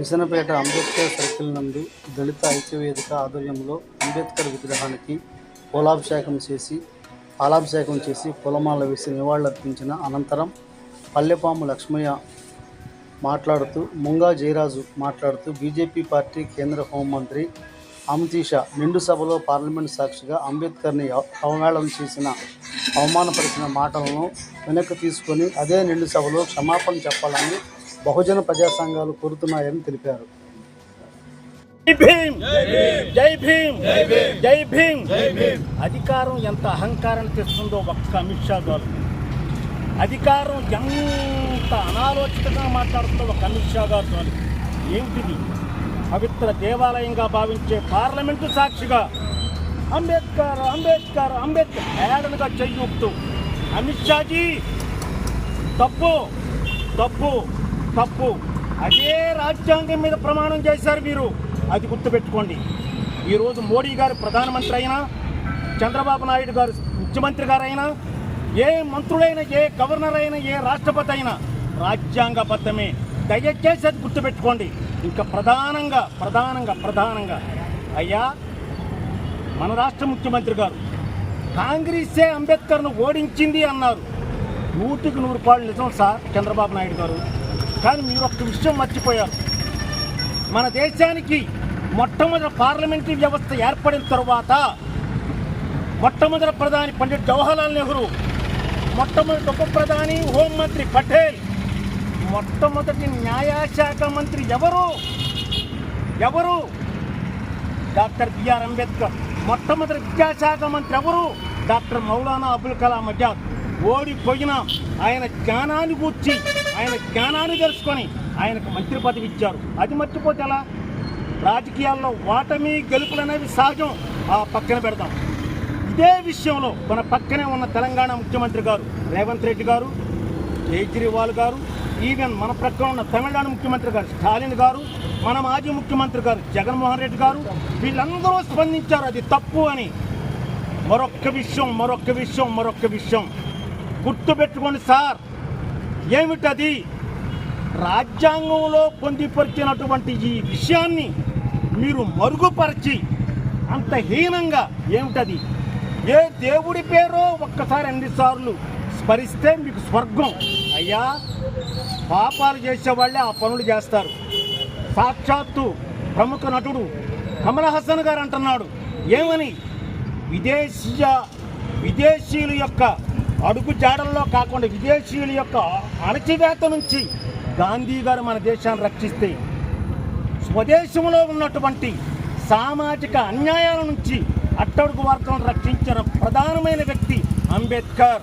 మిసనపేట Ambedkar circle నందు దళిత ఐక్యవేదిక ఆధ్వర్యంలో అంబేద్కర్ విగ్రహానికి పూలాభిషేకం చేసి పాలాభిషేకం చేసి పూలమాల వేసి నివాళులర్పించిన అనంతరం పల్లెపాము లక్ష్మయ్య మాట్లాడుతూ ముంగా జయరాజు మాట్లాడుతూ బీజేపీ పార్టీ కేంద్ర హోంమంత్రి అమిత్ షా నిండు సభలో పార్లమెంట్ సాక్షిగా అంబేద్కర్ని అవ- చేసిన అవమానపరిచిన మాటలను వెనక్కి తీసుకొని అదే నిండు సభలో క్షమాపణ చెప్పాలని బహుజన ప్రజా సంఘాలు కోరుతున్నాయని తెలిపారు. జై భీమ్! జై భీమ్! జై భీమ్! అధికారం ఎంత అహంకారం తెస్తుందో ఒక్క అమిత్ షా గారు అధికారం ఎంత అనాలోచితంగా మాట్లాడుతుందో ఒక అమిత్ షా గారు ఏమిటిది పవిత్ర దేవాలయంగా భావించే పార్లమెంటు సాక్షిగా అంబేద్కర్ అంబేద్కర్ అంబేద్కర్ ఏడనగా చెయ్యూపుతూ అమిత్ షాజీ తప్పు తప్పు. తప్పు. అదే రాజ్యాంగం మీద ప్రమాణం చేశారు మీరు. అది గుర్తుపెట్టుకోండి. ఈరోజు మోడీ గారు ప్రధానమంత్రి అయినా చంద్రబాబు నాయుడు గారు ముఖ్యమంత్రి గారైనా ఏ మంత్రులైనా ఏ గవర్నర్ అయినా ఏ రాష్ట్రపతి అయినా రాజ్యాంగబద్ధమే. దయచేసి అది గుర్తుపెట్టుకోండి. ఇంకా ప్రధానంగా ప్రధానంగా ప్రధానంగా అయ్యా మన రాష్ట్ర ముఖ్యమంత్రి గారు కాంగ్రెసే అంబేద్కర్ను ఓడించింది అన్నారు. నూటికి నూరు పాళ్ళు నిజం సార్ చంద్రబాబు నాయుడు గారు. కానీ మీరు ఒక్క విషయం మర్చిపోయారు. మన దేశానికి మొట్టమొదటి పార్లమెంటరీ వ్యవస్థ ఏర్పడిన తర్వాత మొట్టమొదటి ప్రధాని పండిట్ జవహర్లాల్ నెహ్రూ మొట్టమొదటి ఉప ప్రధాని హోంమంత్రి పటేల్ మొట్టమొదటి న్యాయశాఖ మంత్రి ఎవరు? ఎవరు? Doctor BR Ambedkar. మొట్టమొదటి విద్యాశాఖ మంత్రి ఎవరు? డాక్టర్ మౌలానా అబుల్ కలాం ఆజాద్ ఓడిపోయిన ఆయన జ్ఞానాన్ని కూర్చి ఆయన జ్ఞానాన్ని తెలుసుకొని ఆయనకు మంత్రి పదవి ఇచ్చారు. అది మర్చిపోతే ఎలా? రాజకీయాల్లో ఓటమి గెలుపులు అనేవి సహజం. ఆ పక్కన పెడదాం. ఇదే విషయంలో మన పక్కనే ఉన్న తెలంగాణ ముఖ్యమంత్రి గారు రేవంత్ రెడ్డి గారు కేజ్రీవాల్ గారు ఈవెన్ మన ప్రక్కన ఉన్న తమిళనాడు ముఖ్యమంత్రి గారు స్టాలిన్ గారు మన మాజీ ముఖ్యమంత్రి గారు జగన్మోహన్ రెడ్డి గారు వీళ్ళందరూ స్పందించారు అది తప్పు అని. మరొక్క విషయం మరొక్క విషయం మరొక్క విషయం. గుర్తుపెట్టుకోండి సార్. ఏమిటది? రాజ్యాంగంలో పొందిపరిచినటువంటి ఈ విషయాన్ని మీరు మరుగుపరిచి అంత హీనంగా ఏమిటది? ఏ దేవుడి పేరో ఒక్కసారి ఎన్నిసార్లు స్మరిస్తే మీకు స్వర్గం. అయ్యా పాపాలు చేసేవాళ్ళే ఆ పనులు చేస్తారు. సాక్షాత్తు ప్రముఖ నటుడు కమల్ హాసన్ గారు అంటున్నాడు ఏమని? విదేశీయ విదేశీయుల యొక్క అడుగు జాడల్లో కాకుండా విదేశీయుల యొక్క అణచివేత నుంచి గాంధీ గారు మన దేశాన్ని రక్షిస్తే స్వదేశంలో ఉన్నటువంటి సామాజిక అన్యాయాల నుంచి అట్టడుగు వర్గాలను రక్షించిన ప్రధానమైన వ్యక్తి అంబేద్కర్.